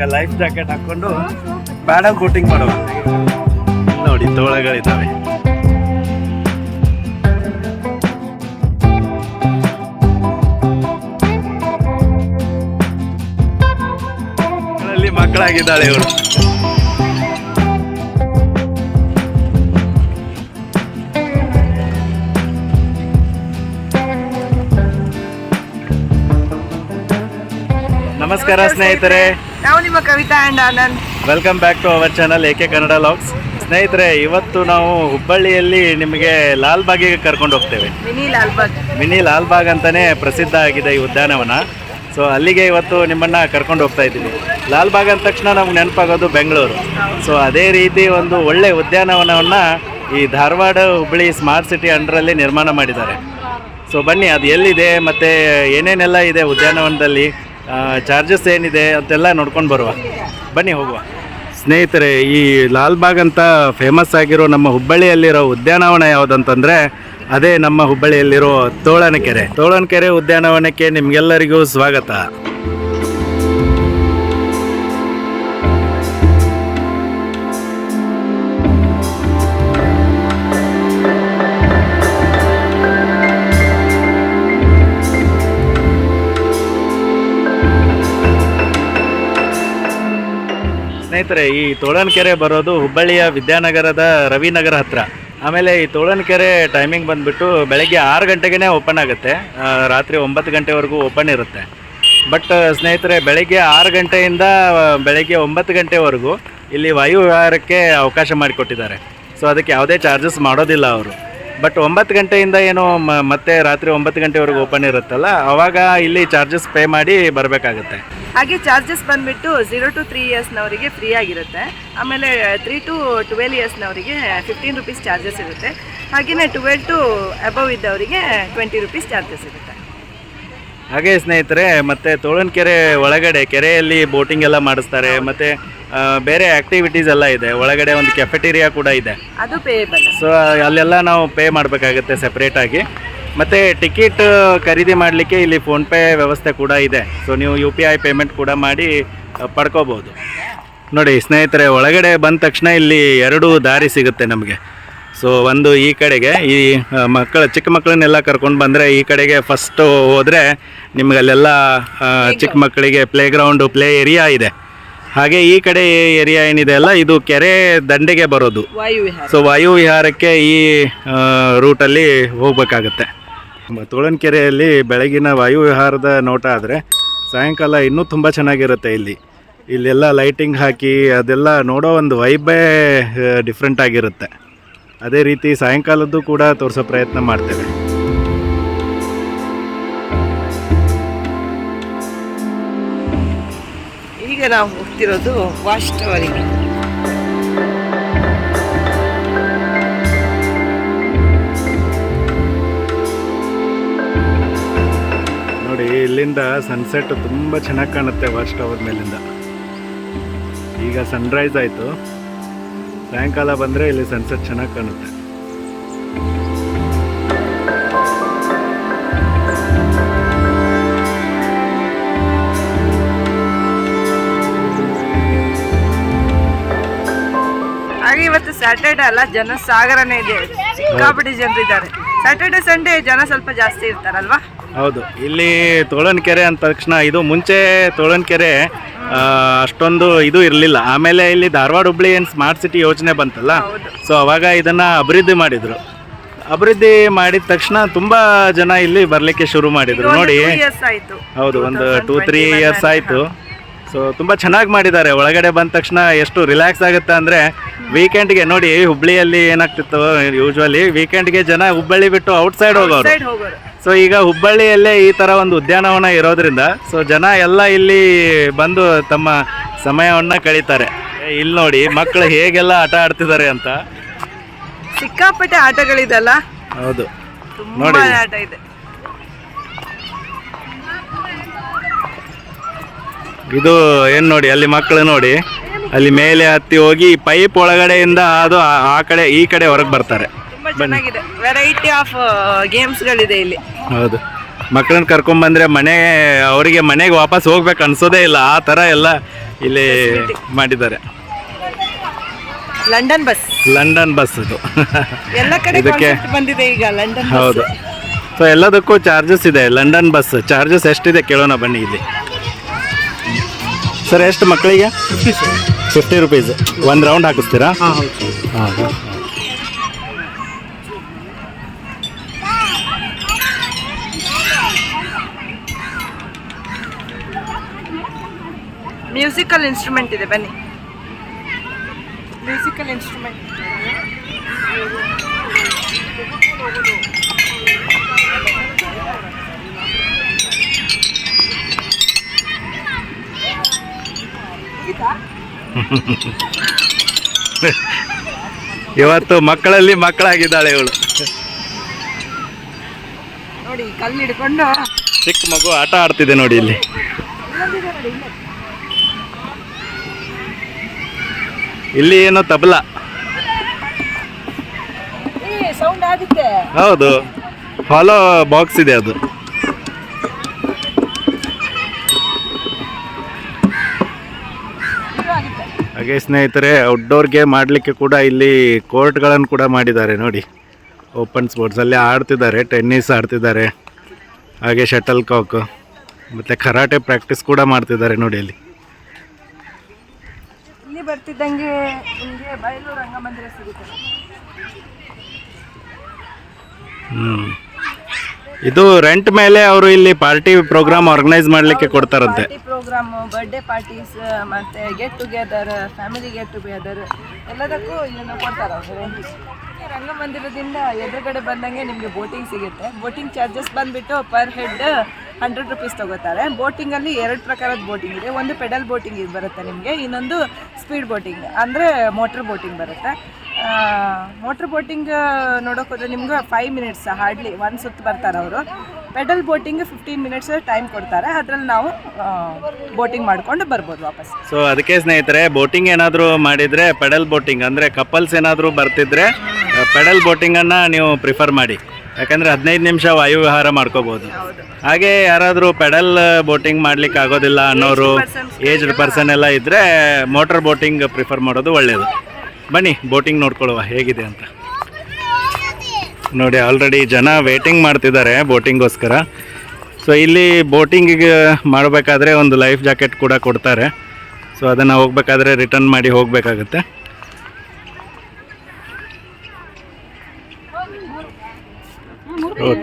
ಇವಾಗ life jacket ಹಾಕೊಂಡು ಬ್ಯಾಡ coating ಮಾಡುವ ನೋಡಿ ತೋಳಗಳಿದ್ದಾವೆ. ಮಕ್ಕಳಾಗಿದ್ದಾಳೆ ಇವರು ನಮಸ್ಕಾರ ಸ್ನೇಹಿತರೆ. ನಾವು ನಿಮ್ಮ Kavitha and Anand. Welcome back to our channel A K Kannada logs ಸ್ನೇಹಿತರೆ ಇವತ್ತು ನಾವು ಹುಬ್ಬಳ್ಳಿಯಲ್ಲಿ ನಿಮಗೆ ಲಾಲ್ಬಾಗಿಗೆ ಕರ್ಕೊಂಡು ಹೋಗ್ತೇವೆ. ಮಿನಿ ಲಾಲ್ಬಾಗ್. ಮಿನಿ ಲಾಲ್ಬಾಗ್ ಅಂತಾನೆ ಪ್ರಸಿದ್ಧ ಆಗಿದೆ ಈ ಉದ್ಯಾನವನ. ಸೊ ಅಲ್ಲಿಗೆ ಇವತ್ತು ನಿಮ್ಮನ್ನ ಕರ್ಕೊಂಡು ಹೋಗ್ತಾ ಇದ್ದೀವಿ ಲಾಲ್ಬಾಗ್ ಅಂದ ತಕ್ಷಣ ನಮ್ಗೆ ನೆನಪಾಗೋದು ಬೆಂಗಳೂರು. ಸೊ ಅದೇ ರೀತಿ ಒಂದು ಒಳ್ಳೆ ಉದ್ಯಾನವನವನ್ನ ಈ ಧಾರವಾಡ ಹುಬ್ಬಳ್ಳಿ ಸ್ಮಾರ್ಟ್ ಸಿಟಿ ಅಂಡರಲ್ಲಿ ನಿರ್ಮಾಣ ಮಾಡಿದ್ದಾರೆ. ಸೊ ಬನ್ನಿ ಅದು ಎಲ್ಲಿದೆ ಮತ್ತು ಏನೇನೆಲ್ಲ ಇದೆ ಉದ್ಯಾನವನದಲ್ಲಿ? ಚಾರ್ಜಸ್ ಏನಿದೆ ಅಂತೆಲ್ಲ ನೋಡ್ಕೊಂಡು ಬರುವ. ಬನ್ನಿ ಹೋಗುವ. ಸ್ನೇಹಿತರೆ, ಈ ಲಾಲ್ಬಾಗ್ ಅಂತ ಫೇಮಸ್ ಆಗಿರೋ ನಮ್ಮ ಹುಬ್ಬಳ್ಳಿಯಲ್ಲಿರೋ ಉದ್ಯಾನವನ ಯಾವುದಂತಂದರೆ, ಅದೇ ನಮ್ಮ ಹುಬ್ಬಳ್ಳಿಯಲ್ಲಿರೋ ತೋಳನಕೆರೆ. ತೋಳನಕೆರೆ ಉದ್ಯಾನವನಕ್ಕೆ ನಿಮಗೆಲ್ಲರಿಗೂ ಸ್ವಾಗತ. ಸ್ನೇಹಿತರೆ, ಈ ತೋಳನ್ಕೆರೆ ಬರೋದು ಹುಬ್ಬಳ್ಳಿಯ ವಿದ್ಯಾನಗರದ ರವಿನಗರ ಹತ್ರ. ಆಮೇಲೆ ಈ ತೋಳನಕೆರೆ ಟೈಮಿಂಗ್ ಬಂದ್ಬಿಟ್ಟು ಬೆಳಗ್ಗೆ ಆರು ಗಂಟೆಗೇ ಓಪನ್ ಆಗುತ್ತೆ. ರಾತ್ರಿ ಒಂಬತ್ತು ಗಂಟೆವರೆಗೂ ಓಪನ್ ಇರುತ್ತೆ. ಬಟ್ ಸ್ನೇಹಿತರೆ, ಬೆಳಗ್ಗೆ ಆರು ಗಂಟೆಯಿಂದ ಬೆಳಗ್ಗೆ ಒಂಬತ್ತು ಗಂಟೆವರೆಗೂ ಇಲ್ಲಿ ವಾಯು ವಿಹಾರಕ್ಕೆ ಅವಕಾಶ ಮಾಡಿಕೊಟ್ಟಿದ್ದಾರೆ. ಸೊ ಅದಕ್ಕೆ ಯಾವುದೇ ಚಾರ್ಜಸ್ ಮಾಡೋದಿಲ್ಲ ಅವರು. ಬಟ್ ಒಂಬತ್ತು ಗಂಟೆಯಿಂದ ಏನು ಮತ್ತೆ ರಾತ್ರಿ ಒಂಬತ್ತು ಗಂಟೆವರೆಗೂ ಓಪನ್ ಇರುತ್ತಲ್ಲ, ಅವಾಗ ಇಲ್ಲಿ ಚಾರ್ಜಸ್ ಪೇ ಮಾಡಿ ಬರಬೇಕಾಗುತ್ತೆ. ಹಾಗೆ ಚಾರ್ಜಸ್ ಬಂದ್ಬಿಟ್ಟು ಝೀರೋ ಟು ತ್ರೀ ಇಯರ್ಸ್ನವರಿಗೆ ಫ್ರೀ ಆಗಿರುತ್ತೆ. ಆಮೇಲೆ ತ್ರೀ ಟು ಟ್ವೆಲ್ ಇಯರ್ಸ್ನವರಿಗೆ ಫಿಫ್ಟೀನ್ ರುಪೀಸ್ ಚಾರ್ಜಸ್ ಇರುತ್ತೆ. ಹಾಗೆಯೇ ಟ್ವೆಲ್ ಟು ಅಬವ್ ಇದ್ದವರಿಗೆ ಟ್ವೆಂಟಿ ರುಪೀಸ್ ಚಾರ್ಜಸ್ ಇರುತ್ತೆ. ಹಾಗೆ ಸ್ನೇಹಿತರೆ ಮತ್ತೆ ತೋಳನಕೆರೆ ಒಳಗಡೆ ಕೆರೆಯಲ್ಲಿ ಬೋಟಿಂಗ್ ಎಲ್ಲ ಮಾಡಿಸ್ತಾರೆ ಮತ್ತೆ ಬೇರೆ ಆಕ್ಟಿವಿಟೀಸ್ ಎಲ್ಲ ಇದೆ. ಒಳಗಡೆ ಒಂದು ಕೆಫೆಟೇರಿಯಾ ಕೂಡ ಇದೆ. ಅದು ಪೇಯಬಲ್ ಸೊ ಅಲ್ಲೆಲ್ಲ ನಾವು ಪೇ ಮಾಡಬೇಕಾಗುತ್ತೆ ಸೆಪ್ರೇಟಾಗಿ ಮತ್ತು ಟಿಕೆಟ್ ಖರೀದಿ ಮಾಡಲಿಕ್ಕೆ ಇಲ್ಲಿ ಫೋನ್ಪೇ ವ್ಯವಸ್ಥೆ ಕೂಡ ಇದೆ. ಸೊ ನೀವು ಯು ಪಿ ಐ ಪೇಮೆಂಟ್ ಕೂಡ ಮಾಡಿ ಪಡ್ಕೋಬೋದು. ನೋಡಿ ಸ್ನೇಹಿತರೆ ಒಳಗಡೆ ಬಂದ ತಕ್ಷಣ ಇಲ್ಲಿ ಎರಡು ದಾರಿ ಸಿಗುತ್ತೆ ನಮಗೆ. ಸೊ ಒಂದು ಈ ಕಡೆಗೆ ಈ ಮಕ್ಕಳ ಚಿಕ್ಕ ಮಕ್ಕಳನ್ನೆಲ್ಲ ಕರ್ಕೊಂಡು ಬಂದರೆ ಈ ಕಡೆಗೆ ಫಸ್ಟು ಹೋದರೆ ನಿಮ್ಗೆ ಅಲ್ಲೆಲ್ಲ ಚಿಕ್ಕ ಮಕ್ಕಳಿಗೆ ಪ್ಲೇ ಗ್ರೌಂಡು ಪ್ಲೇ ಏರಿಯಾ ಇದೆ. ಹಾಗೆ ಈ ಕಡೆ ಏರಿಯಾ ಏನಿದೆ ಅಲ್ಲ ಇದು ಕೆರೆ ದಂಡೆಗೆ ಬರೋದು. ಸೊ ವಾಯು ವಿಹಾರಕ್ಕೆ ಈ ರೂಟಲ್ಲಿ ಹೋಗ್ಬೇಕಾಗತ್ತೆ. ತೋಳನಕೆರೆಯಲ್ಲಿ ಬೆಳಗಿನ ವಾಯು ವಿಹಾರದ ನೋಟ ಆದರೆ ಸಾಯಂಕಾಲ ಇನ್ನೂ ತುಂಬ ಚೆನ್ನಾಗಿರುತ್ತೆ ಇಲ್ಲಿ. ಇಲ್ಲೆಲ್ಲ ಲೈಟಿಂಗ್ ಹಾಕಿ ಅದೆಲ್ಲ ನೋಡೋ ಒಂದು ವೈಬೇ ಡಿಫ್ರೆಂಟ್ ಆಗಿರುತ್ತೆ. ಅದೇ ರೀತಿ ಸಾಯಂಕಾಲದ್ದು ಕೂಡ ತೋರಿಸೋ ಪ್ರಯತ್ನ ಮಾಡ್ತೇವೆ. ಈಗ ನಾವು ಹೋಗ್ತಿರೋದು ವಾಷ್ಟವರಿಗೆ ನೋಡಿ ಇಲ್ಲಿಂದ ಸನ್ಸೆಟ್ ತುಂಬ ಚೆನ್ನಾಗಿ ಕಾಣುತ್ತೆ ವಾಸ್ಟ್ ಟವರ್ ಮೇಲಿಂದ. ಈಗ ಸನ್ರೈಸ್ ಆಯಿತು. ಸಾಯಂಕಾಲ ಬಂದರೆ ಇಲ್ಲಿ ಸನ್ಸೆಟ್ ಚೆನ್ನಾಗಿ ಕಾಣುತ್ತೆ. ಹಾಗೆ ಇವತ್ತು ಸ್ಯಾಟರ್ಡೆ ಅಲ್ಲ ಜನ ಸಾಗರನೇ ಇದೆ. ಸಿಕ್ಕಾಪಟ್ಟಿ ಜನರು ಇದ್ದಾರೆ. ಸ್ಯಾಟರ್ಡೆ ಸಂಡೇ ಜನ ಸ್ವಲ್ಪ ಜಾಸ್ತಿ ಇರ್ತಾರಲ್ವಾ? ಹೌದು. ಇಲ್ಲಿ ತೋಳನಕೆರೆ ಅಂದ ತಕ್ಷಣ ಇದು ಮುಂಚೆ ತೋಳನಕೆರೆ ಅಷ್ಟೊಂದು ಇದು ಇರಲಿಲ್ಲ. ಆಮೇಲೆ ಇಲ್ಲಿ ಧಾರವಾಡ ಹುಬ್ಳಿ ಏನು ಸ್ಮಾರ್ಟ್ ಸಿಟಿ ಯೋಜನೆ ಬಂತಲ್ಲ? ಸೊ ಅವಾಗ ಇದನ್ನು ಅಭಿವೃದ್ಧಿ ಮಾಡಿದರು. ಅಭಿವೃದ್ಧಿ ಮಾಡಿದ ತಕ್ಷಣ ತುಂಬಾ ಜನ ಇಲ್ಲಿ ಬರಲಿಕ್ಕೆ ಶುರು ಮಾಡಿದ್ರು. ನೋಡಿ. ಹೌದು ಒಂದು ಟೂ ತ್ರೀ ಇಯರ್ಸ್ ಆಯಿತು. ಸೊ ತುಂಬ ಚೆನ್ನಾಗಿ ಮಾಡಿದ್ದಾರೆ. ಒಳಗಡೆ ಬಂದ ತಕ್ಷಣ ಎಷ್ಟು ರಿಲ್ಯಾಕ್ಸ್ ಆಗುತ್ತೆ ಅಂದರೆ ವೀಕೆಂಡ್ಗೆ ನೋಡಿ ಹುಬ್ಳಿಯಲ್ಲಿ ಏನಾಗ್ತಿತ್ತು? ಯೂಶ್ವಲಿ ವೀಕೆಂಡ್ಗೆ ಜನ ಹುಬ್ಬಳ್ಳಿ ಬಿಟ್ಟು ಔಟ್ಸೈಡ್ ಹೋಗೋರು. ಸೈಡ್ ಹೋಗೋರು. ಸೊ ಈಗ ಹುಬ್ಬಳ್ಳಿಯಲ್ಲೇ ಈ ಥರ ಒಂದು ಉದ್ಯಾನವನ ಇರೋದ್ರಿಂದ ಸೊ ಜನ ಎಲ್ಲ ಇಲ್ಲಿ ಬಂದು ತಮ್ಮ ಸಮಯವನ್ನು ಕಳೀತಾರೆ. ಇಲ್ಲಿ ನೋಡಿ ಮಕ್ಕಳು ಹೇಗೆಲ್ಲ ಆಟ ಆಡ್ತಿದ್ದಾರೆ ಅಂತ. ಸಿಕ್ಕಾಪಟ್ಟೆ ಆಟಗಳಿದೆಲ್ಲ? ಹೌದು. ನೋಡಿ. ಆಟ ಇದೆ. ಇದು ಏನು ನೋಡಿ ಅಲ್ಲಿ ಮಕ್ಕಳು ನೋಡಿ. ಅಲ್ಲಿ ಮೇಲೆ ಹತ್ತಿ ಹೋಗಿ ಪೈಪ್ ಒಳಗಡೆಯಿಂದ ಅದು ಆ- ಆ ಕಡೆ ಈ ಕಡೆ ಹೊರಗೆ ಬರ್ತಾರೆ. ತುಂಬಾ ಚೆನ್ನಾಗಿದೆ. ವೆರೈಟಿ ಆಫ್ ಗೇಮ್ಸ್ಗಳಿದೆ ಇಲ್ಲಿ. ಹೌದು. ಮಕ್ಕಳನ್ನ ಕರ್ಕೊಂಬಂದ್ರೆ ಮನೆ ಅವರಿಗೆ ಮನೆಗೆ ವಾಪಸ್ ಹೋಗ್ಬೇಕು ಅನ್ಸೋದೇ ಇಲ್ಲ. ಆ ತರ ಎಲ್ಲ ಇಲ್ಲಿ ಮಾಡಿದ್ದಾರೆ. ಲಂಡನ್ ಬಸ್ ಲಂಡನ್ ಬಸ್ ಇದು. ಎಲ್ಲ ಕಡೆ ಇದಕ್ಕೆ- ಬಂದಿದೆ ಈಗ ಲಂಡನ್ ಹೌದು. ಸೊ ಎಲ್ಲದಕ್ಕೂ ಚಾರ್ಜಸ್ ಇದೆ. ಲಂಡನ್ ಬಸ್ ಚಾರ್ಜಸ್ ಎಷ್ಟಿದೆ ಕೇಳೋಣ ಬನ್ನಿ ಇಲ್ಲಿ. ಸರ್ ಎಷ್ಟು ಮಕ್ಕಳಿಗೆ? ಫಿಫ್ಟಿ ರುಪೀಸ್ ಒಂದು ರೌಂಡ್ ಹಾಕಿಸ್ತೀರಾ ಹಾಂ. ಮ್ಯೂಸಿಕಲ್ ಇನ್ಸ್ಟ್ರೂಮೆಂಟ್ ಇದೆ ಬನ್ನಿ. ಮ್ಯೂಸಿಕಲ್ ಇನ್ಸ್ಟ್ರೂಮೆಂಟ್ ಇವತ್ತು ಮಕ್ಕಳಲ್ಲಿ ಮಕ್ಕಳಾಗಿದ್ದಾಳೆ ಇವಳು. ನೋಡಿ ಕಲ್ಲು ಹಿಡ್ಕೊಂಡು ಚಿಕ್ಕ ಮಗು ಆಟ ಆಡ್ತಿದೆ ನೋಡಿ ಇಲ್ಲಿ. ಇಲ್ಲಿ ಏನೋ ತಬಲ. ಹೌದು. ಫಾಲೋ ಬಾಕ್ಸ್ ಇದೆ ಅದು. ಹಾಗೆ ಸ್ನೇಹಿತರೆ ಔಟ್ಡೋರ್ ಗೇಮ್ ಆಡಲಿಕ್ಕೆ ಕೂಡ ಇಲ್ಲಿ ಕೋರ್ಟ್ಗಳನ್ನು ಕೂಡ ಮಾಡಿದ್ದಾರೆ ನೋಡಿ. ಓಪನ್ ಸ್ಪೋರ್ಟ್ಸ್ ಅಲ್ಲಿ ಆಡ್ತಿದ್ದಾರೆ ಟೆನ್ನಿಸ್ ಆಡ್ತಿದ್ದಾರೆ. ಹಾಗೆ ಶಟಲ್ ಕಾಕ್ ಮತ್ತು ಕರಾಟೆ ಪ್ರಾಕ್ಟೀಸ್ ಕೂಡ ಮಾಡ್ತಿದ್ದಾರೆ ನೋಡಿ ಅಲ್ಲಿ. ಬರ್ತಿದ್ದಂಗೆ ನಿಮಗೆ ಬಯಲು ರಂಗಮಂದಿರ ಸಿಗುತ್ತೆ. ಇದು ರೆಂಟ್ ಮೇಲೆ ಅವರು ಇಲ್ಲಿ ಪಾರ್ಟಿ ಪ್ರೋಗ್ರಾಮ್ ಆರ್ಗನೈಸ್ ಮಾಡಲಿಕ್ಕೆ ಕೊಡ್ತಾರಂತೆ. ಪಾರ್ಟಿ ಪ್ರೋಗ್ರಾಮ್ ಬರ್ಡೇ ಪಾರ್ಟೀಸ್ ಮತ್ತೆ get together family get together ಎಲ್ಲದಕ್ಕೂ ಇದನ್ನು ಕೊಡ್ತಾರೆ ಅವರು ರಂಗಮಂದಿರದಿಂದ ಎದುರುಗಡೆ ಬಂದಂಗೆ ನಿಮಗೆ ಬೋಟಿಂಗ್ ಸಿಗುತ್ತೆ. ಬೋಟಿಂಗ್ ಚಾರ್ಜಸ್ ಬಂದ್ಬಿಟ್ಟು ಪರ್ ಹೆಡ್ ಹಂಡ್ರೆಡ್ ರುಪೀಸ್ ತಗೋತಾರೆ. ಬೋಟಿಂಗಲ್ಲಿ ಎರಡು ಪ್ರಕಾರದ ಬೋಟಿಂಗ್ ಇದೆ. ಒಂದು ಪೆಡಲ್ ಬೋಟಿಂಗ್ ಇದು ಬರುತ್ತೆ ನಿಮಗೆ, ಇನ್ನೊಂದು ಸ್ಪೀಡ್ ಬೋಟಿಂಗ್ ಅಂದರೆ ಮೋಟ್ರ್ ಬೋಟಿಂಗ್ ಬರುತ್ತೆ. ಮೋಟ್ರ್ ಬೋಟಿಂಗ್ ನೋಡೋಕೆ ಹೋದ್ರೆ ನಿಮ್ಗೆ ಫೈವ್ ಮಿನಿಟ್ಸ್ ಹಾರ್ಡ್ಲಿ ಒಂದು ಸುತ್ತು ಬರ್ತಾರೆ ಅವರು. Pedal boating fifteen minutes time ಕೊಡ್ತಾರೆ. ಅದ್ರಲ್ಲಿ ನಾವು ಬೋಟಿಂಗ್ ಮಾಡ್ಕೊಂಡು ಬರ್ಬೋದು ವಾಪಸ್. ಸೊ ಅದಕ್ಕೆ ಸ್ನೇಹಿತರೆ ಬೋಟಿಂಗ್ ಏನಾದರೂ ಮಾಡಿದರೆ ಪೆಡಲ್ ಬೋಟಿಂಗ್ ಅಂದರೆ ಕಪಲ್ಸ್ ಏನಾದರೂ ಬರ್ತಿದ್ರೆ ಪೆಡಲ್ ಬೋಟಿಂಗನ್ನು ನೀವು ಪ್ರಿಫರ್ ಮಾಡಿ. ಯಾಕಂದರೆ ಹದಿನೈದು ನಿಮಿಷ ವಾಯುವಿಹಾರ ಮಾಡ್ಕೋಬೋದು. ಹಾಗೆ ಯಾರಾದರೂ ಪೆಡಲ್ ಬೋಟಿಂಗ್ ಮಾಡ್ಲಿಕ್ಕೆ ಆಗೋದಿಲ್ಲ ಅನ್ನೋರು ಏಜ್ಡ್ ಪರ್ಸನ್ ಎಲ್ಲ ಇದ್ದರೆ ಮೋಟರ್ ಬೋಟಿಂಗ್ ಪ್ರಿಫರ್ ಮಾಡೋದು ಒಳ್ಳೆಯದು ಬನ್ನಿ ಬೋಟಿಂಗ್ ನೋಡ್ಕೊಳ್ಳುವ ಹೇಗಿದೆ ಅಂತ. ನೋಡಿ ಆಲ್ರೆಡಿ ಜನ ವೇಟಿಂಗ್ ಮಾಡ್ತಿದ್ದಾರೆ ಬೋಟಿಂಗೋಸ್ಕರ ಸೊ ಇಲ್ಲಿ ಬೋಟಿಂಗಿಗೆ ಮಾಡಬೇಕಾದ್ರೆ ಒಂದು ಲೈಫ್ ಜಾಕೆಟ್ ಕೂಡ ಕೊಡ್ತಾರೆ. ಸೊ ಅದನ್ನು ಹೋಗಬೇಕಾದ್ರೆ ರಿಟರ್ನ್ ಮಾಡಿ ಹೋಗಬೇಕಾಗುತ್ತೆ.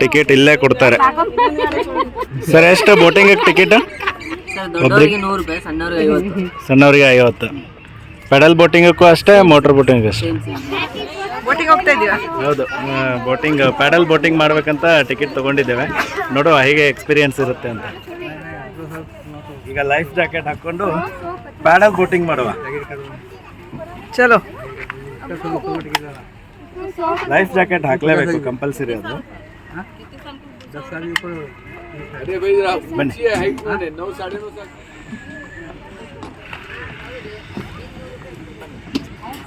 ಟಿಕೆಟ್ ಇಲ್ಲೇ ಕೊಡ್ತಾರೆ. ಸರ್ ಎಷ್ಟು ಬೋಟಿಂಗ್ ಟಿಕೆಟ್? ಸರ್ ದೊಡ್ಡವರಿಗೆ ನೂರು ರೂಪಾಯಿ ಸಣ್ಣವ್ರಿಗೆ ಐವತ್ತು. ಪೆಡಲ್ ಬೋಟಿಂಗಕ್ಕೂ ಅಷ್ಟೇ ಮೋಟರ್ ಬೋಟಿಂಗ್ ಅಷ್ಟೇ. ಬೋಟಿಂಗ್ ಹೋಗ್ತಾ ಇದೀವ ಹೌದು ಬೋಟಿಂಗ್ ಪ್ಯಾಡಲ್ ಬೋಟಿಂಗ್ ಮಾಡ್ಬೇಕಂತ ಟಿಕೆಟ್ ತಗೊಂಡಿದ್ದೇವೆ. ನೋಡುವ ಹೀಗೆ ಎಕ್ಸ್ಪೀರಿಯನ್ಸ್ ಇರುತ್ತೆ ಅಂತ. ಈಗ ಲೈಫ್ ಜಾಕೆಟ್ ಹಾಕೊಂಡು ಪ್ಯಾಡಲ್ ಬೋಟಿಂಗ್ ಮಾಡುವ. ಚಲೋ. ಲೈಫ್ ಜಾಕೆಟ್ ಹಾಕ್ಲೇಬೇಕು ಕಂಪಲ್ಸರಿ ಅದು.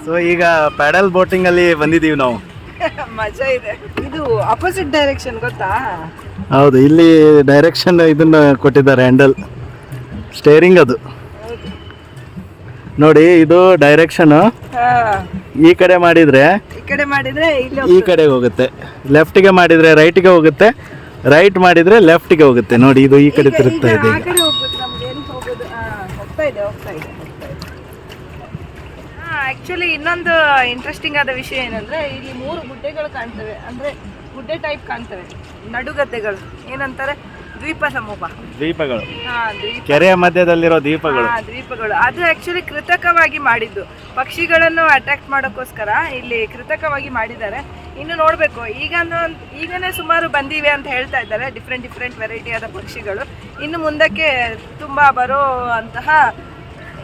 ಸೊ ಈಗ ಪ್ಯಾಡಲ್ ಬೋಟಿಂಗ್ ಅಲ್ಲಿ ಬಂದಿದ್ದೀವಿ ನಾವು. ಮಜಾ ಇದೆ. ಇದು ಅಪೋಸಿಟ್ ಡೈರೆಕ್ಷನ್ ಗೊತ್ತಾ? ಹೌದು ಇಲ್ಲಿ ಡೈರೆಕ್ಷನ್ ಇದನ್ನ ಕೊಟ್ಟಿದ್ದಾರೆ ಹ್ಯಾಂಡಲ್ ಸ್ಟೇರಿಂಗ್ ಅದು. ನೋಡಿ ಇದು ಡೈರೆಕ್ಷನ್ ಹಾ, ಈ ಕಡೆ ಮಾಡಿದ್ರೆ ಈ ಕಡೆ ಮಾಡಿದ್ರೆ ಇಲ್ಲಿ ಈ ಕಡೆಗೆ ಹೋಗುತ್ತೆ. ಲೆಫ್ಟ್ಗೆ ಮಾಡಿದ್ರೆ ರೈಟ್ಗೆ ಹೋಗುತ್ತೆ. ರೈಟ್ ಮಾಡಿದ್ರೆ ಲೆಫ್ಟ್ಗೆ ಹೋಗುತ್ತೆ. ನೋಡಿ ಇದು ಈ ಕಡೆ ತಿರುಗ್ತಾ ಇದೆ ಆ ಈಗ. ಕಡೆ ಹೋಗ್ಬೇಕು ನಮ್ಗೆ ಎಲ್ಲಿ ಹೋಗೋದು? ಹಾ, ಹೋಗ್ತಾ ಇದೆ ಹೋಗ್ತಾ ಇದೆ ಹೋಗ್ತಾ ಇದೆ. ಆಕ್ಚುಲಿ ಇನ್ನೊಂದು ಇಂಟ್ರೆಸ್ಟಿಂಗ್ ಆದ ವಿಷಯ ಏನಂದ್ರೆ ಇಲ್ಲಿ ಮೂರು ಗುಡ್ಡೆಗಳು ಕಾಣ್ತವೆ. ಅಂದ್ರೆ ಗುಡ್ಡೆ ಟೈಪ್ ಕಾಣ್ತವೆ. ನಡುಗದ್ದೆಗಳು. ಏನಂತಾರೆ? ದ್ವೀಪ ಸಮೂಹ ದ್ವೀಪಗಳು. ಹಾ ದ್ವೀಪ. ಕೆರೆಯ ಮಧ್ಯದಲ್ಲಿರೋ ದ್ವೀಪಗಳು. ಹಾ ದ್ವೀಪಗಳು. ಅದು ಆಕ್ಚುಲಿ ಕೃತಕವಾಗಿ ಮಾಡಿದ್ದು. ಪಕ್ಷಿಗಳನ್ನು ಅಟ್ರಾಕ್ಟ್ ಮಾಡೋಕ್ಕೋಸ್ಕರ ಇಲ್ಲಿ ಕೃತಕವಾಗಿ ಮಾಡಿದ್ದಾರೆ. ಇನ್ನು ನೋಡಬೇಕು. ಈಗ ಈಗನೇ ಸುಮಾರು ಬಂದಿವೆ ಅಂತ ಹೇಳ್ತಾ ಇದ್ದಾರೆ. ಡಿಫ್ರೆಂಟ್ ಡಿಫ್ರೆಂಟ್ ವೆರೈಟಿ ಆದ ಪಕ್ಷಿಗಳು. ಇನ್ನು ಮುಂದಕ್ಕೆ ತುಂಬಾ ಬರೋ ಅಂತಹ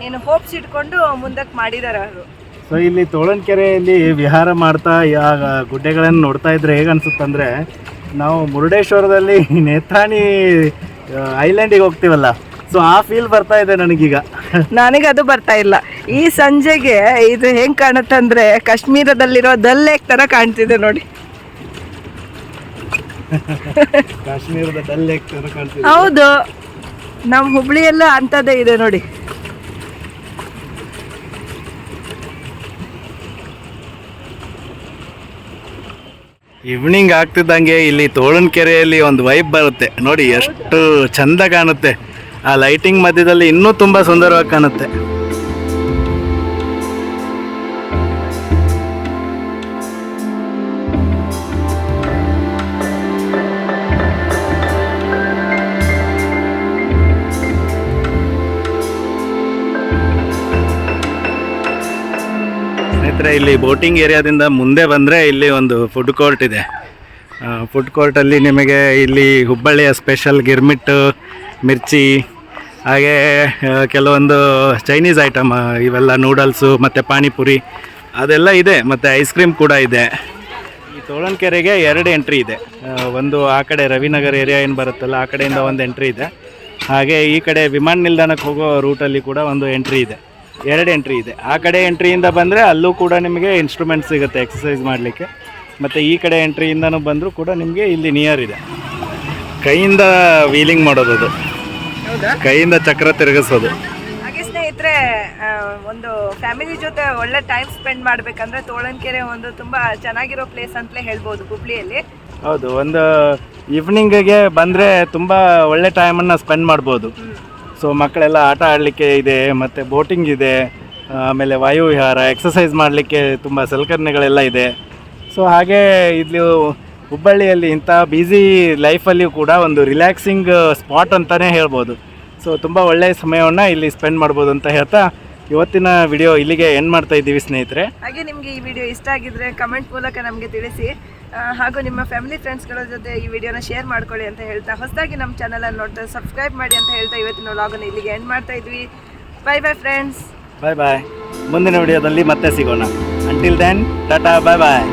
ಏನು ಹೋಪ್ಸ್ ಇಟ್ಕೊಂಡು ಮುಂದಕ್ಕೆ ಮಾಡಿದ್ದಾರೆ ಅವರು. ಸೊ ಇಲ್ಲಿ ತೋಳನ್ ಕೆರೆಯಲ್ಲಿ ವಿಹಾರ ಮಾಡ್ತಾ ಗುಡ್ಡೆಗಳನ್ನು ನೋಡ್ತಾ ಇದ್ರೆ ಹೇಗೆ ಅನ್ಸುತ್ತಂದ್ರೆ ನಾವು ಮುರುಡೇಶ್ವರದಲ್ಲಿ ನೇತ್ರಾಣಿ ಐಲ್ಯಾಂಡಿಗೆ ಹೋಗ್ತೀವಲ್ಲ. ಸೊ ಆ ಫೀಲ್ ಬರ್ತಾ ಇದೆ ನನಗೀಗ. ನನಗೆ ಅದು ಬರ್ತಾ ಇಲ್ಲ. ಈ ಸಂಜೆಗೆ ಇದು ಹೆಂಗ್ ಕಾಣುತ್ತಂದ್ರೆ ಕಾಶ್ಮೀರದಲ್ಲಿರೋ ದಲ್ ಲೇಕ್ ತರ ಕಾಣ್ತಿದೆ ನೋಡಿ. ಕಾಶ್ಮೀರದ ದಲ್ ಲೇಕ್ ತರ ಕಾಣ್ತಿದೆ. ಹೌದು. ನಮ್ಮ ಹುಬ್ಳಿಯಲ್ಲೂ ಅಂಥದ್ದೇ ಇದೆ ನೋಡಿ. ಈವ್ನಿಂಗ್ ಆಗ್ತಿದ್ದಂಗೆ ಇಲ್ಲಿ ತೋಳನ್ ಕೆರೆಯಲ್ಲಿ ಒಂದು ವೈಬ್ ಬರುತ್ತೆ. ನೋಡಿ ಎಷ್ಟು ಚಂದ ಕಾಣುತ್ತೆ. ಆ ಲೈಟಿಂಗ್ ಮಧ್ಯದಲ್ಲಿ ಇನ್ನೂ ತುಂಬಾ ಸುಂದರವಾಗಿ ಕಾಣುತ್ತೆ. ಸ್ನೇಹಿತರೆ ಇಲ್ಲಿ ಬೋಟಿಂಗ್ ಏರಿಯಾದಿಂದ ಮುಂದೆ ಬಂದರೆ ಇಲ್ಲಿ ಒಂದು ಫುಡ್ ಕೋರ್ಟ್ ಇದೆ. ಫುಡ್ ಕೋರ್ಟಲ್ಲಿ ನಿಮಗೆ ಇಲ್ಲಿ ಹುಬ್ಬಳ್ಳಿಯ ಸ್ಪೆಷಲ್ ಗಿರ್ಮಿಟ್ಟು, ಮಿರ್ಚಿ, ಹಾಗೆ ಕೆಲವೊಂದು ಚೈನೀಸ್ ಐಟಮ್ ಇವೆಲ್ಲ ನೂಡಲ್ಸು ಮತ್ತು ಪಾನಿಪುರಿ ಅದೆಲ್ಲ ಇದೆ, ಮತ್ತು ಐಸ್ ಕ್ರೀಮ್ ಕೂಡ ಇದೆ. ಈ ತೋಳನ್ಕೆರೆಗೆ ಎರಡು ಎಂಟ್ರಿ ಇದೆ. ಒಂದು ಆ ಕಡೆ ರವಿನಗರ್ ಏರಿಯಾ ಏನು ಬರುತ್ತಲ್ಲ, ಆ ಕಡೆಯಿಂದ ಒಂದು ಎಂಟ್ರಿ ಇದೆ. ಹಾಗೆ ಈ ಕಡೆ ವಿಮಾನ ನಿಲ್ದಾಣಕ್ಕೆ ಹೋಗೋ ರೂಟಲ್ಲಿ ಕೂಡ ಒಂದು ಎಂಟ್ರಿ ಇದೆ. ಎರಡು ಎಂಟ್ರಿ ಇದೆ. ಆ ಕಡೆ ಎಂಟ್ರಿಯಿಂದ ಬಂದರೆ ಅಲ್ಲೂ ಕೂಡ ನಿಮಗೆ ಇನ್ಸ್ಟ್ರೂಮೆಂಟ್ ಸಿಗುತ್ತೆ ಎಕ್ಸಸೈಸ್ ಮಾಡಲಿಕ್ಕೆ. ಮತ್ತು ಈ ಕಡೆ ಎಂಟ್ರಿಯಿಂದನೂ ಬಂದರೂ ಕೂಡ ನಿಮಗೆ ಇಲ್ಲಿ ನಿಯರ್ ಇದೆ. ಕೈಯಿಂದ ವೀಲಿಂಗ್ ಮಾಡೋದು ಅದು. ಹೌದಾ? ಕೈಯಿಂದ ಚಕ್ರ ತಿರುಗಿಸೋದು. ಹಾಗೆ ಸ್ನೇಹಿತರೆ ಒಂದು ಫ್ಯಾಮಿಲಿ ಜೊತೆ ಒಳ್ಳೆ ಟೈಮ್ ಸ್ಪೆಂಡ್ ಮಾಡಬೇಕಂದ್ರೆ ತೋಳನ್ಕೆರೆ ಒಂದು ತುಂಬಾ ಚೆನ್ನಾಗಿರೋ ಪ್ಲೇಸ್ ಅಂತಲೇ ಹೇಳ್ಬೋದು ಹುಬ್ಳಿಯಲ್ಲಿ. ಹೌದು ಒಂದು ಈವ್ನಿಂಗಿಗೆ ಬಂದರೆ ತುಂಬ ಒಳ್ಳೆ ಟೈಮನ್ನು ಸ್ಪೆಂಡ್ ಮಾಡ್ಬೋದು. ಸೊ ಮಕ್ಕಳೆಲ್ಲ ಆಟ ಆಡಲಿಕ್ಕೆ ಇದೆ, ಮತ್ತು ಬೋಟಿಂಗ್ ಇದೆ, ಆಮೇಲೆ ವಾಯುವಿಹಾರ ಎಕ್ಸಸೈಸ್ ಮಾಡಲಿಕ್ಕೆ ತುಂಬ ಸಲಕರಣೆಗಳೆಲ್ಲ ಇದೆ. ಸೊ ಹಾಗೆ ಇಲ್ಲಿ ಹುಬ್ಬಳ್ಳಿಯಲ್ಲಿ ಇಂಥ ಬ್ಯುಸಿ ಲೈಫಲ್ಲಿಯೂ ಕೂಡ ಒಂದು ರಿಲ್ಯಾಕ್ಸಿಂಗ್ ಸ್ಪಾಟ್ ಅಂತಲೇ ಹೇಳ್ಬೋದು. ಸೊ ತುಂಬ ಒಳ್ಳೆಯ ಸಮಯವನ್ನು ಇಲ್ಲಿ ಸ್ಪೆಂಡ್ ಮಾಡ್ಬೋದು ಅಂತ ಹೇಳ್ತಾ ಇವತ್ತಿನ ವಿಡಿಯೋ ಇಲ್ಲಿಗೆ ಎಂಡ್ ಮಾಡ್ತಾ ಇದ್ದೀವಿ ಸ್ನೇಹಿತರೆ. ಹಾಗೆ ನಿಮಗೆ ಈ ವಿಡಿಯೋ ಇಷ್ಟ ಆಗಿದ್ರೆ ಕಮೆಂಟ್ ಮೂಲಕ ನಮಗೆ ತಿಳಿಸಿ. ಹಾಗೂ ನಿಮ್ಮ ಫ್ಯಾಮಿಲಿ ಫ್ರೆಂಡ್ಸ್ಗಳ ಜೊತೆ ಈ ವಿಡಿಯೋನ ಶೇರ್ ಮಾಡ್ಕೊಳ್ಳಿ ಅಂತ ಹೇಳ್ತಾ, ಹೊಸದಾಗಿ ನಮ್ಮ ಚಾನಲನ್ನು ನೋಡ್ತಾ ಸಬ್ಸ್ಕ್ರೈಬ್ ಮಾಡಿ ಅಂತ ಹೇಳ್ತಾ ಇವತ್ತಿನ ವ್ಲಾಗನ್ನು ಇಲ್ಲಿಗೆ ಎಂಡ್ ಮಾಡ್ತಾ ಇದ್ವಿ. Bye bye friends bye bye ಮುಂದಿನ ವಿಡಿಯೋದಲ್ಲಿ ಮತ್ತೆ ಸಿಗೋಣ. Until then tata bye bye